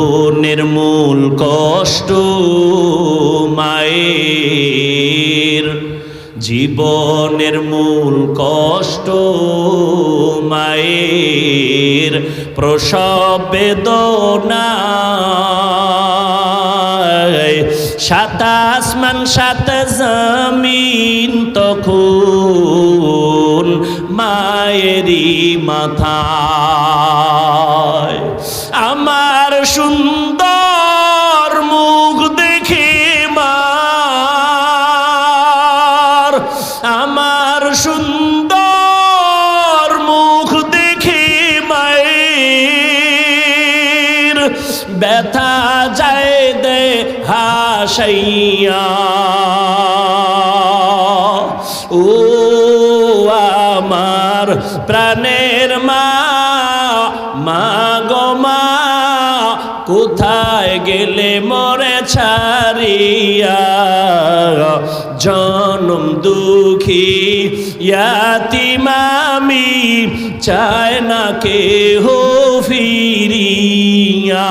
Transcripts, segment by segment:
জীবনের মূল কষ্ট মায়ের। জীবনের মূল কষ্ট মায়ের। প্রসব বেদনা সাত আসমান সাত জমিন তখন মাথায়। আমার সুন্দর মুখ দেখে মার। আমার সুন্দর মুখ দেখে মায়ের। ব্যথা যায় দে হাসাইয়া প্রাণের মা গো মা, কোথায় গেলে মরে ছাড়িয়া? জনম দুঃখী, ইয়াতিমামি, চায় না কে হো ফিরিয়া।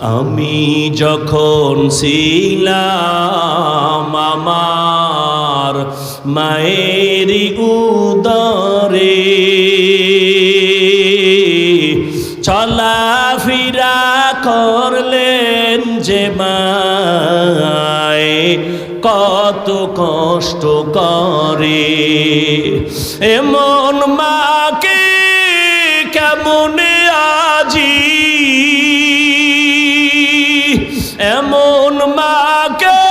আমি যখন ছিলাম আমার মায়ের উদরে, চলাফেরা করলেন যে মায়, কত কষ্ট করে। এমন মাকে মাকে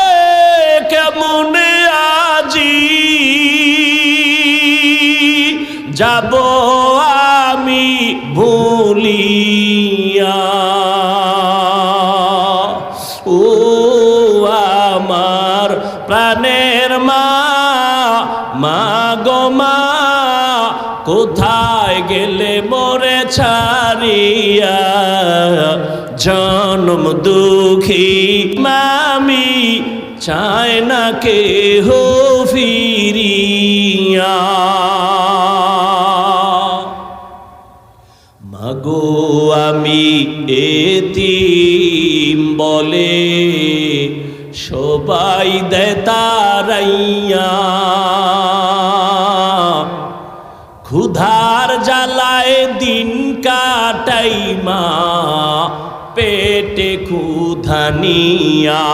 কেমন আজি? যাব আমি ভুলিয়া। ও আমার প্রাণের মা মা গো মা, কোথায় গেলে মরে ছাড়িয়া? জনম দুঃখী, মামি চায় না কে হো ফিরিয়া। মাগো আমি এতিম বলে সবাই দেয় তারাইয়া। ক্ষুধার জ্বালায় দিন কাটাই মা পেটে ক্ষুধানিয়া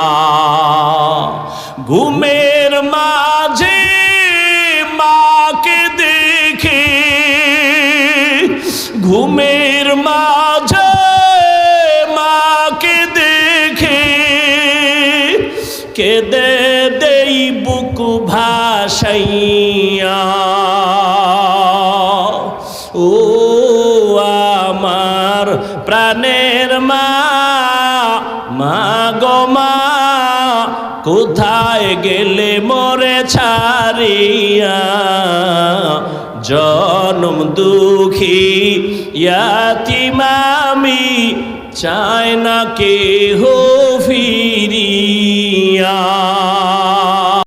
ঘুমের মাঝে মাকে দেখে, ঘুমের মাঝে মাকে দেখে, কেদে দেই বুক ভাসাইয়া। ও আমার প্রাণের মা কোথায় গেলে মরে ছাড়িয়া? জনম দুঃখী ইয়াতিমামি চায় না কে হো ফিরিয়া।